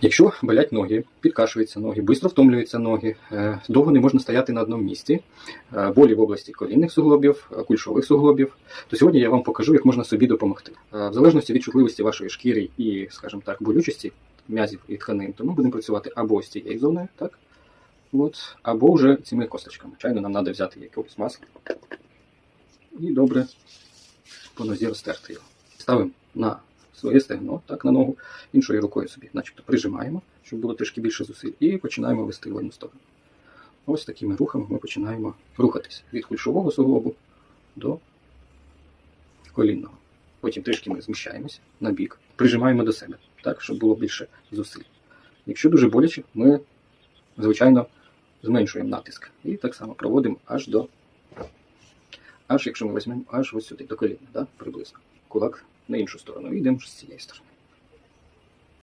Якщо болять ноги, підкашуються ноги, швидко втомлюються ноги, е, довго не можна стояти на одному місці, е, болі в області колінних суглобів, е, кульшових суглобів, то сьогодні я вам покажу, як можна собі допомогти. В залежності від чутливості вашої шкіри і, скажімо так, болючості м'язів і тканин, то ми будемо працювати або з цією зоною, так? От, або вже цими косточками. Чайно нам треба взяти якогось масла і добре по нозі розтерти його. Ставимо на своє стегно, так, на ногу, іншою рукою собі, начебто прижимаємо, щоб було трішки більше зусиль, і починаємо вести в одну сторону. Ось такими рухами ми починаємо рухатись від кульшового суглобу до колінного. Потім трішки ми зміщаємося на бік, прижимаємо до себе, так, щоб було більше зусиль. Якщо дуже боляче, ми, звичайно, зменшуємо натиск. І так само проводимо аж до. Аж якщо ми візьмемо аж ось сюди, до коліна, да, приблизно. Кулак на іншу сторону. Йдемо з цієї сторони.